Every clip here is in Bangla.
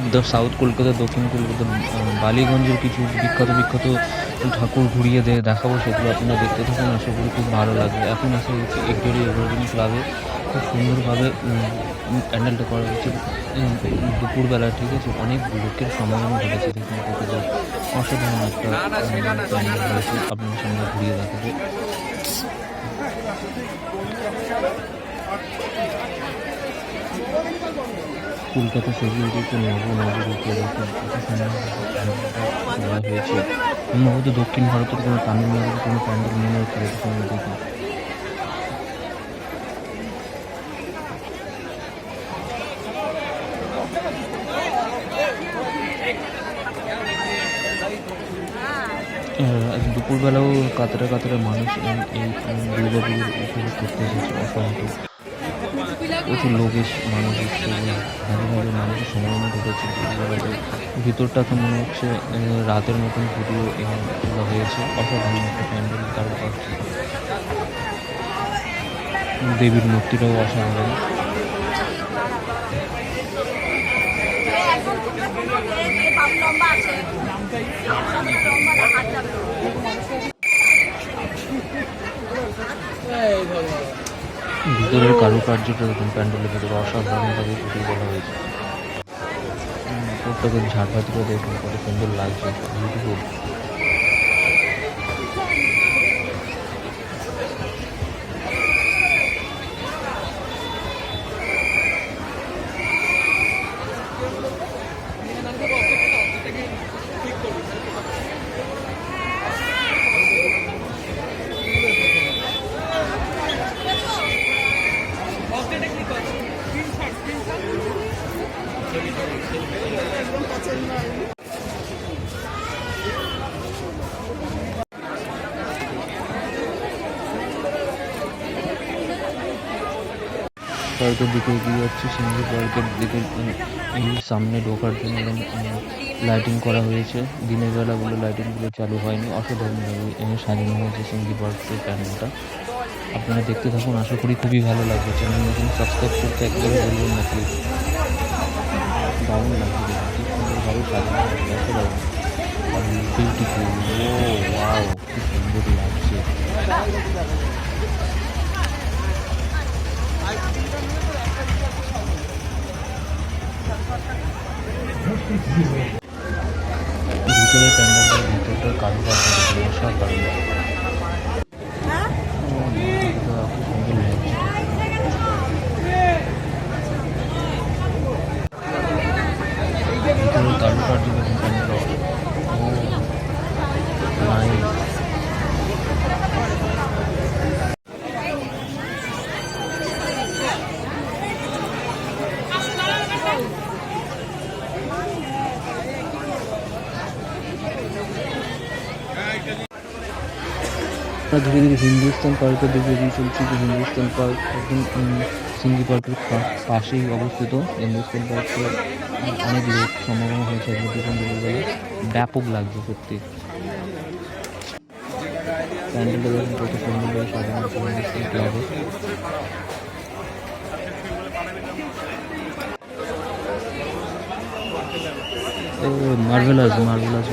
আমাদের সাউথ কলকাতা, দক্ষিণ কলকাতা বালিগঞ্জের কিছু বিখ্যাত বিখ্যাত ঠাকুর ঘুরিয়ে দিয়ে দেখাবো, সেগুলো আপনারা দেখতে থাকুন। আশা করি খুব ভালো লাগবে। এখন এসে হচ্ছে এগডেরি এভারগ্রিন ক্লাবে খুব সুন্দরভাবে প্যান্ডেলটা করা হয়েছে দুপুরবেলা, ঠিক আছে? অনেক লোকের সমাগম ঘটেছে। দেখুন অসাধারণ একটা আপনাদের সামনে ঘুরিয়ে দেখাবো। কলকাতা সেগুলিকে নব নবরূপে রেখে দেওয়া হয়েছে সম্ভবত দক্ষিণ ভারতের কোনো তামিলনাড়ুর কোনো প্যান্ডেল মনে হচ্ছে এরকম দেখি দুপুরবেলাও কাতারে কাতারে মানুষ এই এই দুর্গা পুজোর উপভোগ করতে এসেছে অসংখ্য। প্রচুর লোক এসে, মানুষ এসছে ভালো ভালো মানুষের সমাগম ঘটেছে ভিতরটা তো মনে হচ্ছে রাতের মতন পুজো এখানে তোলা হয়েছে। অসাধারণ একটা প্যান্ডেল তার কাছে দেবীর মূর্তিটাও অসাধারণ। হাত যাবে ভিতরের কারুকার্যটা দেখুন প্যান্ডেলের ভিতরে অসাধারণভাবে ফুটিয়ে বলা হয়েছে। প্রত্যেকের ঝাড়বাতিটা দেখুন, কত সুন্দর লাগছে। বিউটিফুল পার্কের দিকে এগিয়ে সিন্ধু পার্কের দিকে সামনে ঢোকার জন্য লাইটিং করা হয়েছে। দিনের বেলাগুলো লাইটিংগুলো চালু হয়নি, অসাধারণভাবে এনে সাজানো হয়েছে সিন্ধু পার্কের প্যান্ডেলটা আপনারা দেখতে থাকুন, আশা করি খুবই ভালো লাগবে। চ্যানেল নতুন সাবস্ক্রাইব করতে বলবেন না প্লিজ দারুণ লাগছে কি সুন্দরভাবে সাজানো হয়েছে অসাধারণ বিউটিফুল ও ওয়াও কি সুন্দর লাগছে। ভিতরে প্যান্ডেলটার ভিতরটা কারুকার্য দেখুন অসাধারণ ও, মূর্তিটা খুব সুন্দর লাগছে ভিতরে কারুকার্য দেখুন প্যান্ডেলটা ও নাইস আমরা ধীরে ধীরে হিন্দুস্তান পার্কের দিকে এগিয়ে চলছি যে হিন্দুস্তান পার্ক, একদম সিঙ্গি পার্কের পাশেই অবস্থিত। হিন্দুস্তান পার্কে অনেক লোক সমাগম হয়েছে দুপুরবেলা ব্যাপক লাগছে সত্যি। প্যান্ডেলটা দেখুন মার্ভেলাস মার্ভেলাস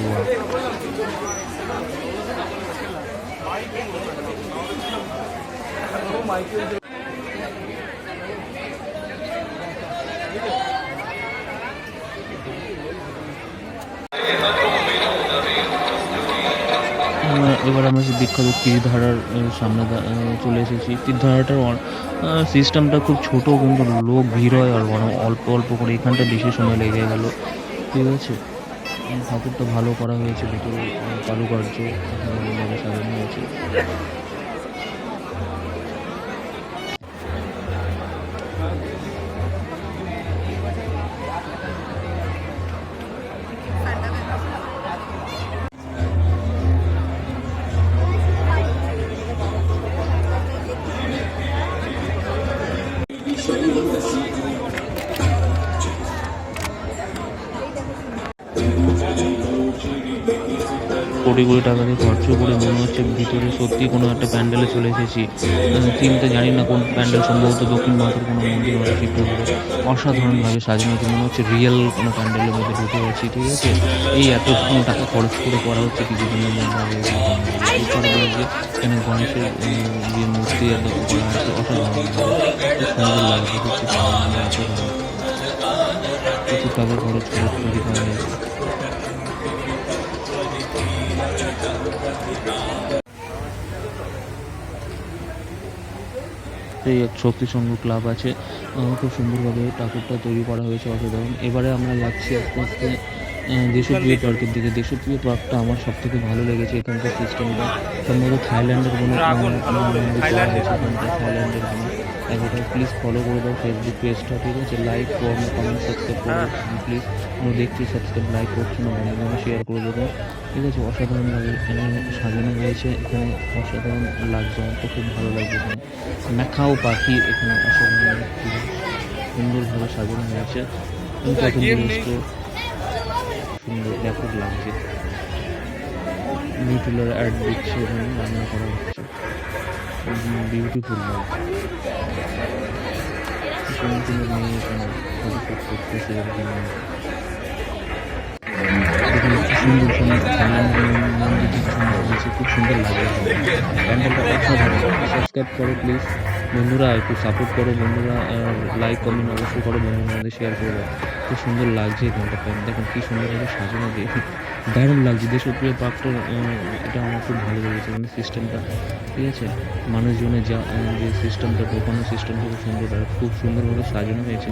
এবার আমরা সেই বিখ্যাত তীরধারার সামনে চলে এসেছি। তীরধারাটার সিস্টেমটা খুব ছোট কিন্তু লোক, ভিড় হয় আর বরং অল্প অল্প করে এখানটা বেশি সময় লেগে গেল। ঠিক আছে? ঠাকুরটা ভালো করা হয়েছে, ভিতরে কারুকার্য সাজানো হয়েছে। কোটি কোটি টাকা দিয়ে খরচ করে মনে হচ্ছে ভিতরে সত্যি কোনো একটা প্যান্ডেলে চলে এসেছি। থিমটা জানি না কোন প্যান্ডেল, সম্ভবত দক্ষিণ ভারতের কোনো মন্দির হয়তো শিবপুরে অসাধারণভাবে সাজানো হচ্ছে মনে হচ্ছে রিয়েল কোনো প্যান্ডেলের মধ্যে ঢুকে আছি ঠিক আছে? এই এত টাকা খরচ করে করা হচ্ছে কিছুদিনের মধ্যে এখানে গণেশের যে মূর্তি আছে অসাধারণ। খুব সুন্দর লাগছে আছে টাকা খরচ করে তৈরি করা হয়েছে। এই এক শক্তি সংঘ ক্লাব আছে। খুব সুন্দরভাবে ঠাকুরটা তৈরি করা হয়েছে অসাধারণ। এবারে আমরা যাচ্ছি আস্তে দেশপ্রিয় পার্কের দিকে। দেশপ্রিয় পার্কটা আমার সব থেকে ভালো লেগেছে এখানকার সিস্টেমটা সম্ভবত থাইল্যান্ডের কোনো। থাইল্যান্ডের কোনো। একবার প্লিজ ফলো করে দাও ফেসবুক পেজটা ঠিক আছে লাইক করুন কমেন্ট সাবস্ক্রাইব করে প্লিজ আমরা দেখছি সাবস্ক্রাইব লাইক করছ না বন্ধুরা শেয়ার করে দেবো ঠিক আছে অসাধারণ অসাধারণভাবে এখানে সাজানো হয়েছে এখানে অসাধারণ লাগছে আমার তো খুব ভালো লাগছে এখানে ম্যাখাও পাখি এখানে অসাধারণ সুন্দরভাবে সাজানো হয়েছে সুন্দর ব্যাপক লাগছে নিউট্রিলার অ্যাড দিচ্ছে এখানে রান্না করা হচ্ছে বিউটিফুল লাগছে করতেছে সুন্দর প্লিজ বন্ধুরা, একটু সাপোর্ট করো বন্ধুরা লাইক কমেন্ট অবশ্যই করো বন্ধুদের মধ্যে শেয়ার করে। খুব সুন্দর লাগছে এখানটা দেখুন কি সুন্দরভাবে সাজানো দিয়ে দারুণ লাগছে। দেশপ্রিয় পার্কটা এটা আমার খুব ভালো লেগেছে। মানে সিস্টেমটা ঠিক আছে? মানুষজনের যা যে সিস্টেমটা ঢোকানো সিস্টেমটা খুব সুন্দর, আর খুব সুন্দরভাবে সাজানো হয়েছে।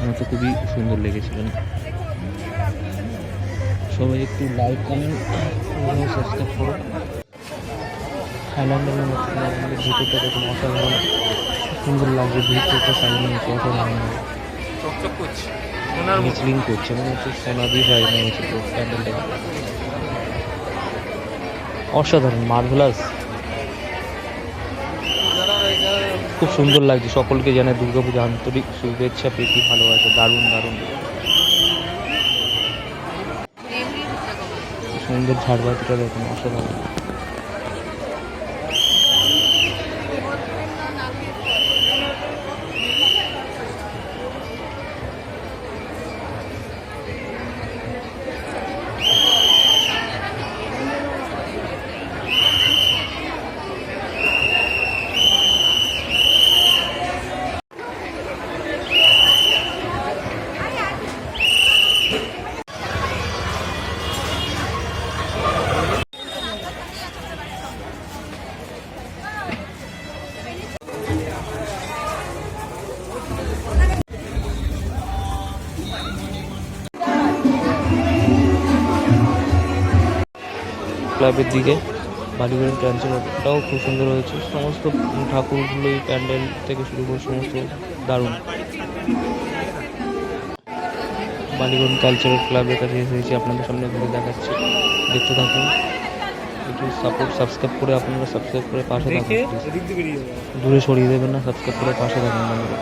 আমার তো খুবই সুন্দর লেগেছিল সবাই একটু লাইক কমেন্ট সাবস্ক্রাইব করো। ভিতরটা অসাধারণ সুন্দর লাগছে ভিতরটা সাজানো অসাধারণ চকচক করছে। মিসলিং করছে মনে হচ্ছে সোনা দিয়ে প্যান্ডেলটা অসাধারণ মার্ভেলাস খুব সুন্দর লাগছে সকলকে জানাই দুর্গাপূজা, আন্তরিক শুভেচ্ছা, প্রীতি, ভালোবাসা, দারুণ দারুণ। সুন্দর ঝাড়বাতিটা দেখুন, অসাধারণ। ক্লাবের দিকে বালিগঞ্জ ট্রান্সফারটাও খুব সুন্দর হয়েছে। সমস্ত ঠাকুরগুলোই প্যান্ডেল থেকে শুরু করে সমস্ত দারুণ। বালিগঞ্জ কালচারাল ক্লাবের কাছে এসেছি আপনাদের সামনে ঘুরে দেখাচ্ছি। দেখতে থাকুন। একটু সাপোর্ট সাবস্ক্রাইব করে আপনারা সাবস্ক্রাইব করে পাশে থাকুন দূরে সরিয়ে দেবেন না সাবস্ক্রাইব করে পাশে থাকুন বন্ধুরা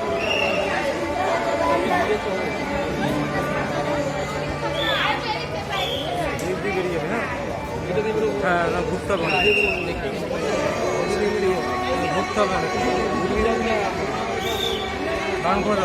এদিক দিয়ে বেরিয়ে যাবে না হ্যাঁ না ঘুরতে হবে না। ঘুরতে হবে না করে